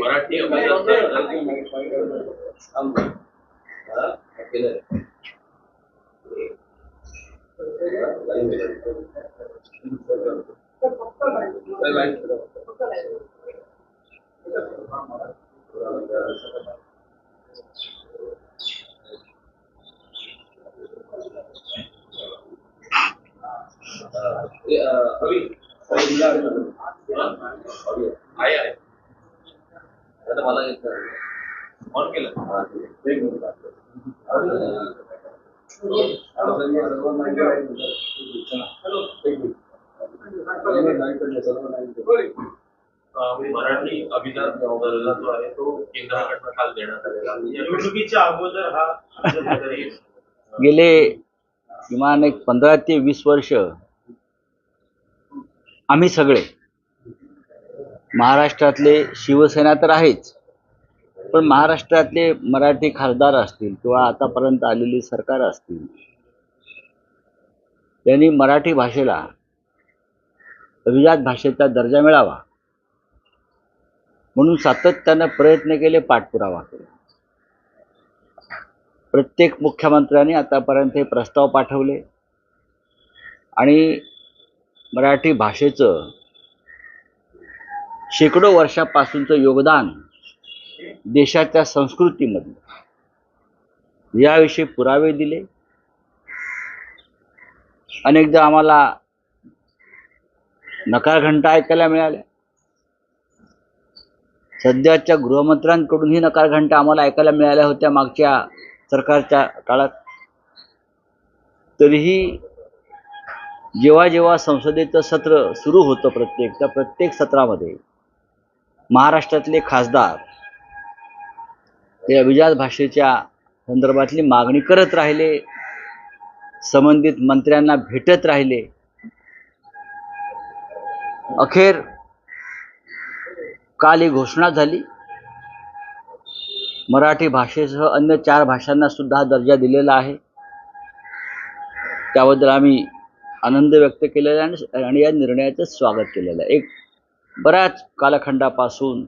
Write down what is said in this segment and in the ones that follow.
मराठी आहे आहे. आता मला ऑन केलं. मराठी अभिजात दर्जा जो आहे तो केंद्राकडनं काल देण्यात आलेला. आहे. निवडणुकीच्या अगोदर हा. गेले किमान एक पंधरा ते वीस वर्ष आम्ही सगळे. महाराष्ट्रातले शिवसेना तर आहेच पण महाराष्ट्रातले मराठी खासदार असतील किंवा आतापर्यंत आलेली सरकार असतील त्यांनी मराठी भाषेला अभिजात भाषेचा दर्जा मिळावा म्हणून सातत्यानं प्रयत्न केले पाठपुरावा केला. प्रत्येक मुख्यमंत्र्यांनी आतापर्यंत हे प्रस्ताव पाठवले आणि मराठी भाषेचं शेकडो वर्षापासूनचं योगदान देशाच्या संस्कृतीमध्ये याविषयी पुरावे दिले. अनेकदा आम्हाला नकार घंटा ऐकायला मिळाल्या. सध्याच्या गृहमंत्र्यांकडूनही नकारघंटा आम्हाला ऐकायला मिळाल्या होत्या मागच्या सरकारच्या काळात. तरीही जेव्हा जेव्हा संसदेचं सत्र सुरू होतं प्रत्येक त्या प्रत्येक सत्रामध्ये महाराष्ट्रातले खासदार हे अभिजात भाषेच्या संदर्भातली मागणी करत राहिले संबंधित मंत्र्यांना भेटत राहिले. अखेर काल ही घोषणा झाली. मराठी भाषेसह अन्य चार भाषांना सुद्धा हा दर्जा दिलेला आहे. त्याबद्दल आम्ही आनंद व्यक्त केलेला आहे आणि- आणि या निर्णयाचं स्वागत केलेलं आहे. एक बऱ्याच कालखंडापासून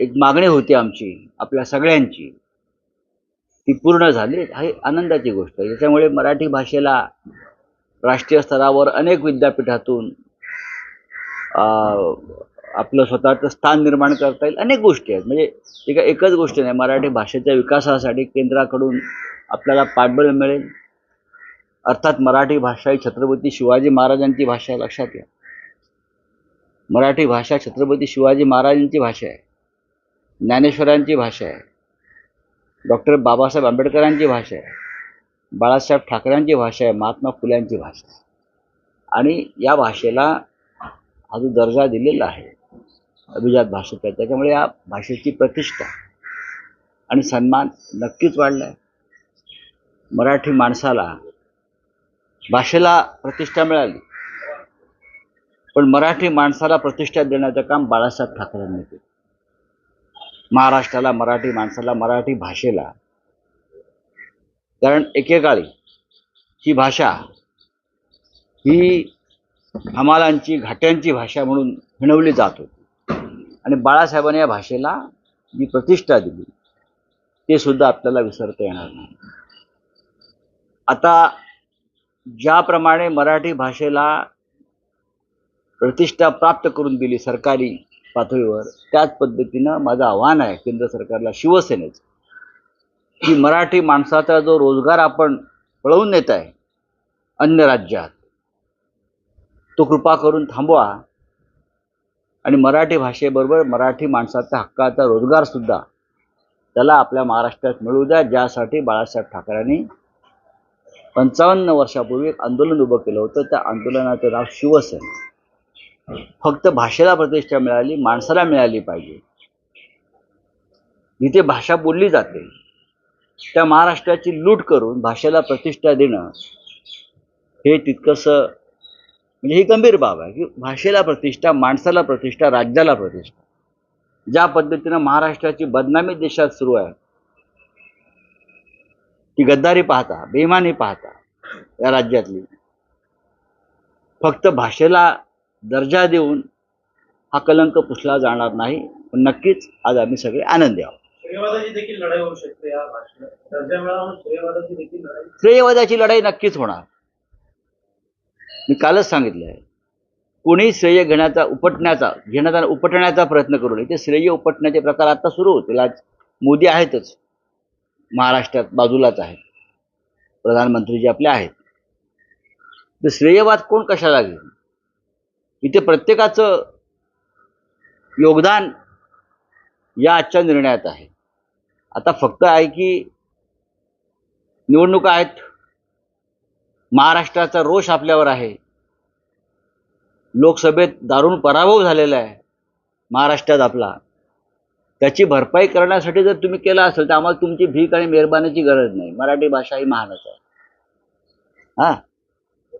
एक मागणी होती आमची आपल्या सगळ्यांची. ती पूर्ण झाली. ही आनंदाची गोष्ट आहे. त्याच्यामुळे मराठी भाषेला राष्ट्रीय स्तरावर अनेक विद्यापीठातून आपलं स्वतःचं स्थान निर्माण करता येईल. अनेक गोष्टी आहेत. म्हणजे ती काय एकच गोष्ट नाही. मराठी भाषेच्या विकासासाठी केंद्राकडून आपल्याला पाठबळ मिळेल. अर्थात मराठी भाषा ही छत्रपती शिवाजी महाराजांची भाषा आहे लक्षात घ्या. मराठी भाषा छत्रपती शिवाजी महाराजांची भाषा आहे. ज्ञानेश्वरांची भाषा आहे. डॉक्टर बाबासाहेब आंबेडकरांची भाषा आहे. बाळासाहेब ठाकरेंची भाषा आहे महात्मा फुल्यांची भाषा आहे. आणि या भाषेला हा जो दर्जा दिलेला आहे अभिजात भाषेचा त्याच्यामुळे या भाषेची प्रतिष्ठा आणि सन्मान नक्कीच वाढला आहे मराठी माणसाला भाषेला प्रतिष्ठा मिळाली. पण मराठी माणसाला प्रतिष्ठा देण्याचं काम बाळासाहेब ठाकरेंनी केलं. महाराष्ट्राला मराठी माणसाला मराठी भाषेला. कारण एकेकाळी ही भाषा ही हमालांची घाट्यांची भाषा म्हणून हिणवली जात होती. आणि बाळासाहेबांनी या भाषेला जी प्रतिष्ठा दिली ते सुद्धा आपल्याला विसरता येणार नाही. आता ज्याप्रमाणे मराठी भाषेला प्रतिष्ठा प्राप्त करून दिली सरकारी पातळीवर त्याच पद्धतीनं माझं आव्हान आहे केंद्र सरकारला शिवसेनेचं की मराठी माणसाचा जो रोजगार आपण पळवून नेत आहे अन्य राज्यात तो कृपा करून थांबवा. आणि मराठी भाषेबरोबर मराठी माणसाचा हक्काचा रोजगारसुद्धा त्याला आपल्या महाराष्ट्रात मिळू द्या ज्यासाठी बाळासाहेब ठाकरेंनी पंचावन्न वर्षापूर्वी एक आंदोलन उभं केलं होतं. त्या आंदोलनाचं नाव शिवसेना. फक्त भाषेला प्रतिष्ठा मिळाली माणसाला मिळाली पाहिजे. जिथे भाषा बोलली जाते त्या महाराष्ट्राची लूट करून भाषेला प्रतिष्ठा देणं हे तितकंसं म्हणजे ही गंभीर बाब आहे की भाषेला प्रतिष्ठा माणसाला प्रतिष्ठा राज्याला प्रतिष्ठा. ज्या पद्धतीनं महाराष्ट्राची बदनामी देशात सुरू आहे ती गद्दारी पाहता बेमानी पाहता या राज्यातली. फक्त भाषेला दर्जा देऊन हा कलंक पुसला जाणार नाही पण नक्कीच आज आम्ही सगळे आनंदी आहोत. श्रेयवादाची लढाई नक्कीच होणार. मी कालच सांगितलं आहे. कोणी श्रेय घेण्याचा उपटण्याचा घेण्याचा उपटण्याचा प्रयत्न करू नये. ते श्रेय उपटण्याचे प्रकार आता सुरू होतील. आज मोदी आहेतच. महाराष्ट्रात बाजूलाच आहेत प्रधानमंत्री जे आपले आहेत. तर श्रेयवाद कोण कशाला घेईल? इथे प्रत्येकाचं योगदान या आजच्या निर्णयात आहे. आता फक्त आहे की निवडणुका आहेत. महाराष्ट्राचा रोष आपल्यावर आहे. लोकसभेत दारुण पराभव झालेला आहे. महाराष्ट्रात आपला त्याची भरपाई करण्यासाठी जर तुम्ही केला असेल तर आम्हाला तुमची भीक आणि मेहरबानीची गरज नाही. मराठी भाषा ही महानच आहे. हां?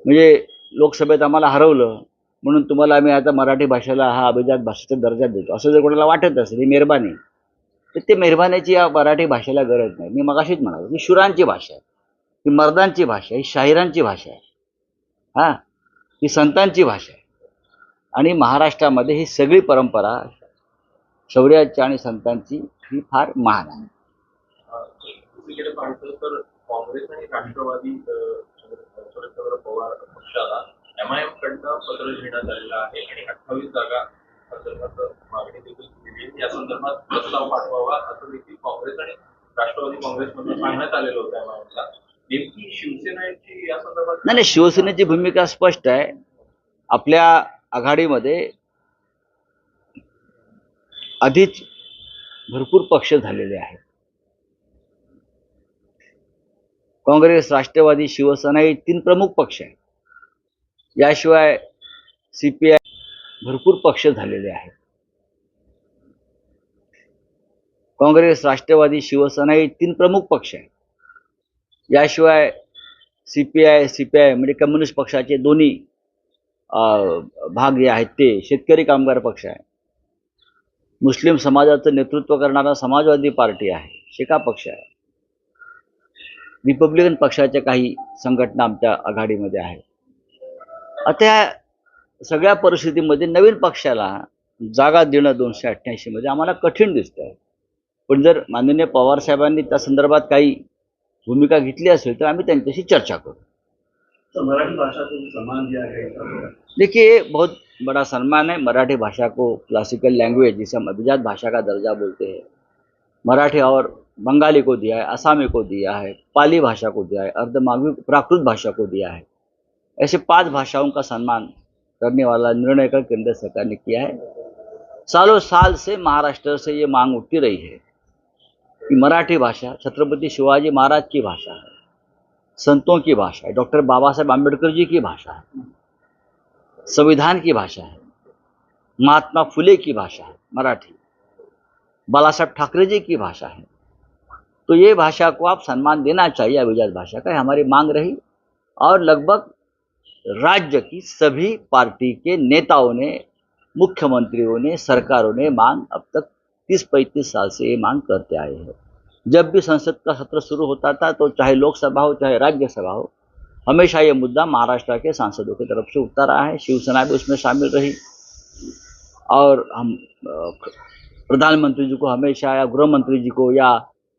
म्हणजे लोकसभेत आम्हाला हरवलं म्हणून तुम्हाला आम्ही आता मराठी भाषेला हा अभिजात भाषेचा दर्जा देतो. असं जर कोणाला वाटत असेल ही मेहरबानी तर ते मेहरबानीची या मराठी भाषेला गरज नाही. मी मगाशीच म्हणालो ही शुरांची भाषा आहे. ही मर्दांची भाषा आहे ही शाहिरांची भाषा आहे. हां? ही संतांची भाषा आहे. आणि महाराष्ट्रामध्ये ही सगळी परंपरा शौर्याची आणि संतांची ही फार महान आहे. तर काँग्रेस आणि राष्ट्रवादी शरदचंद्र पवार पक्षाला कडनं पत्र लिहिण्यात आलेलं आहे आणि अठ्ठावीस जागा संदर्भात मागणी देखील केलेली आहे या संदर्भात प्रस्ताव पाठवावा असं देखील काँग्रेस आणि राष्ट्रवादी काँग्रेसमधून सांगण्यात आलेलं होतं नेमकी शिवसेनेची या संदर्भात नाही शिवसेनेची भूमिका स्पष्ट आहे. आपल्या आघाडीमध्ये आधीच भरपूर पक्ष झालेले आहेत. काँग्रेस राष्ट्रवादी शिवसेना हे तीन प्रमुख पक्ष आहेत. याशिवाय सी पी आय भरपूर पक्ष झालेले आहेत. काँग्रेस राष्ट्रवादी शिवसेना हे तीन प्रमुख पक्ष आहेत. याशिवाय C P I C P I म्हणजे कम्युनिस्ट पक्षाचे दोन्ही अं, भाग जे आहेत ते शेतकरी कामगार पक्ष आहे मुस्लिम समाजाचं नेतृत्व करणारा समाजवादी पार्टी आहे शेका पक्ष आहे. रिपब्लिकन पक्षाच्या काही संघटना आमच्या आघाडीमध्ये आहेत. आता सगळ्या परिस्थितीमध्ये नवीन पक्षाला जागा देणं दोनशे अठ्ठ्याऐंशीमध्ये आम्हाला कठीण दिसतं आहे पण जर माननीय पवार साहेबांनी त्या संदर्भात काही भूमिका घेतली असेल तर आम्ही त्यांच्याशी चर्चा करू. मराठी भाषा देखिए बहुत बड़ा सम्मान है। मराठी भाषा को क्लासिकल लैंग्वेज जिसे हम अभिजात भाषा का दर्जा बोलते हैं, मराठी और बंगाली को दिया है असमी को दिया है, पाली भाषा को दिया है अर्धमागवी प्राकृत भाषा को दिया है। ऐसे पाँच भाषाओं का सम्मान करने वाला निर्णय का केंद्र सरकार ने किया है। सालों साल से महाराष्ट्र से ये मांग उठती रही है कि मराठी भाषा छत्रपति शिवाजी महाराज की भाषा है, संतों की भाषा है, डॉक्टर बाबा साहेब आम्बेडकर जी की भाषा है। संविधान की भाषा है, महात्मा फुले की भाषा है, मराठी बाला साहब ठाकरे जी की भाषा है। तो ये भाषा को आप सम्मान देना चाहिए अभिजात भाषा का हमारी मांग रही। और लगभग राज्य की सभी पार्टी के नेताओं ने, मुख्यमंत्रियों ने, सरकारों ने मांग अब तक तीस पैंतीस साल से ये मांग करते आए हैं। जब भी संसद का सत्र शुरू होता था तो चाहे लोकसभा हो, चाहे राज्यसभा हो हमेशा ये मुद्दा महाराष्ट्र के सांसदों की तरफ़ से उठता रहा है। शिवसेना भी उसमें शामिल रही। और हम प्रधानमंत्री जी को हमेशा या गृह मंत्री जी को या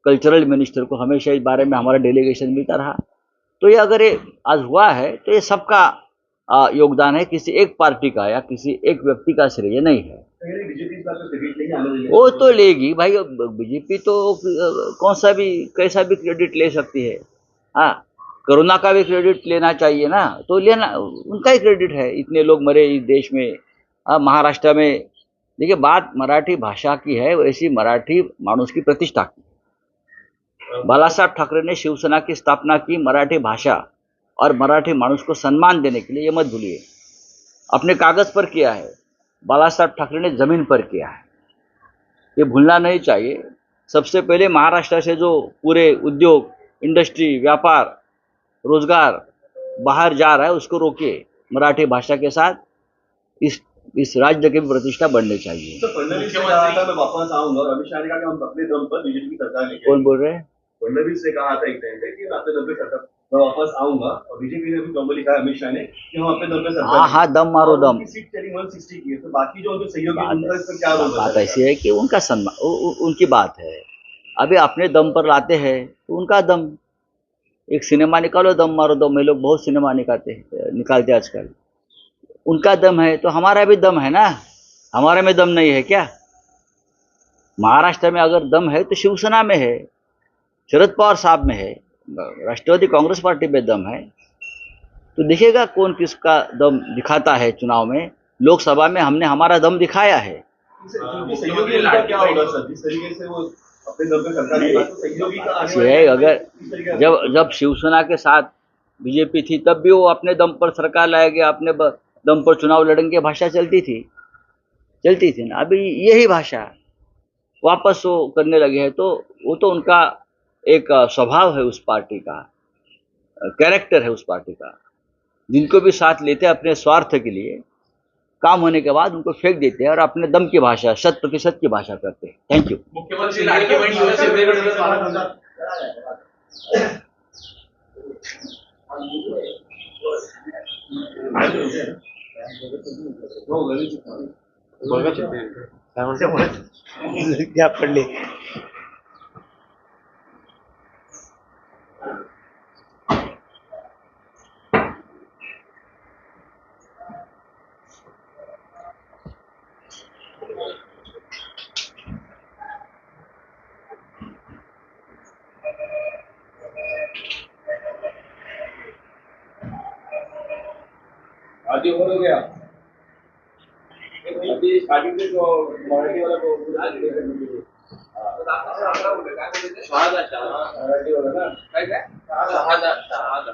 कल्चरल मिनिस्टर को हमेशा इस बारे में हमारा डेलीगेशन मिलता रहा। तो ये अगर ये आज हुआ है तो ये सबका योगदान है। किसी एक पार्टी का या किसी एक व्यक्ति का श्रेय नहीं है। वो तो लेगी। भाई बीजेपी तो कौन सा भी, कैसा भी क्रेडिट ले सकती है। हाँ कोरोना का भी क्रेडिट लेना चाहिए ना तो लेना, उनका ही क्रेडिट है। इतने लोग मरे इस देश में महाराष्ट्र में। देखिए, बात मराठी भाषा की है वैसी मराठी मानुष की प्रतिष्ठा की। बाला साहब ठाकरे ने शिवसेना की स्थापना की मराठी भाषा, और मराठी मानुष को सम्मान देने के लिए ये मत भूलिए। अपने कागज़ पर किया है बाला साहब ठाकरे ने ज़मीन पर किया है। ये भूलना नहीं चाहिए। सबसे पहले महाराष्ट्र से जो पूरे उद्योग इंडस्ट्री व्यापार रोज़गार बाहर जा रहा है उसको रोके मराठी भाषा के साथ इस इस राज्य की भी प्रतिष्ठा बढ़नी चाहिए। तो फडणवीस ने कहा था मैं वापस आऊँगा और अमित शाह ने कहा कि हम अपने दम पर बीजेपी की सरकार कौन बोल रहे हैं? फडणवीस ने कहा था एक टाइम पे कि हम अपने दम पे सरकार मैं वापस आऊँगा और बीजेपी ने भी प्रॉब्लम लिखा है अमित शाह ने कि हम अपने दम पे सरकार हाँ हाँ दम मारो और दम। सीट चली 160 की है तो बाकी जो उनके सहयोगी उनका क्या बात ऐसी है कि उनका सम्मान उनकी बात है। अभी अपने दम पर लाते हैं तो उनका दम। एक सिनेमा निकालो दम मारो दम। ये लोग बहुत सिनेमा निकालते हैं निकालते आजकल। उनका दम है तो हमारा भी दम है ना? हमारे में दम नहीं है क्या? महाराष्ट्र में अगर दम है तो शिवसेना में है शरद पवार साहब में है राष्ट्रवादी कांग्रेस पार्टी में दम है। तो देखिएगा कौन किसका दम दिखाता है चुनाव में। लोकसभा में हमने हमारा दम दिखाया है। तो है। अगर जब जब शिवसेना के साथ बीजेपी थी तब भी वो अपने दम पर सरकार लाएगी अपने दम पर चुनाव लड़ेंगे भाषा चलती थी। चलती थी ना। अभी यही भाषा वापस वो करने लगे हैं तो वो तो उनका एक स्वभाव है उस पार्टी का। कैरेक्टर है उस पार्टी का। जिनको भी साथ लेते हैं अपने स्वार्थ के लिए। काम होने के बाद उनको फेंक देते हैं और अपने दम की भाषा शत प्रतिशत की भाषा करते हैं। थैंक यू मुख्यमंत्री हो गया। अभी से जो मराठी वाला को शहादा शहादा। मराठी वाला ना? काय काय शहादा शहादा।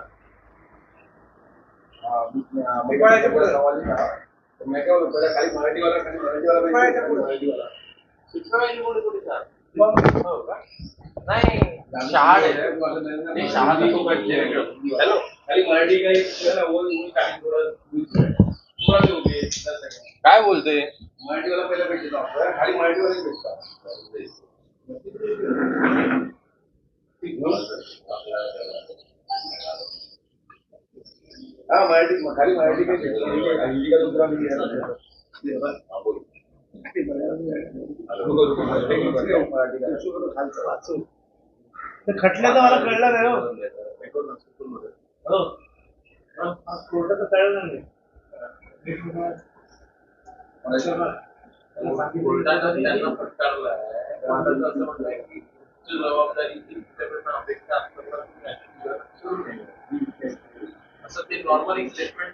पिंपळाच्या पुढे. मैं क्या बोलूँ पहले खाली मराठी वाला खाली मराठी वाला पुढे. मराठी वाला। पिंपळाच्या पुढे कुठे सर नाही शहादा। को बैठते हेलो खाली मराठी का काय बोलते? मराठी वाला पहिला भेटतो खाली भेटतो. हाँ मराठी खाली मराठी हिंदी का दूसरा खटल्याचं मला कळलं नाही हो हो कोर्टाचं कळलं नाही. कोर्टानं त्यांना फटकारलं आहे कोर्टाचं असं म्हणणं आहे की तुमची जबाबदारी तुमच्याकडनं अपेक्षा असताना असं ते नॉर्मल एक स्टेटमेंट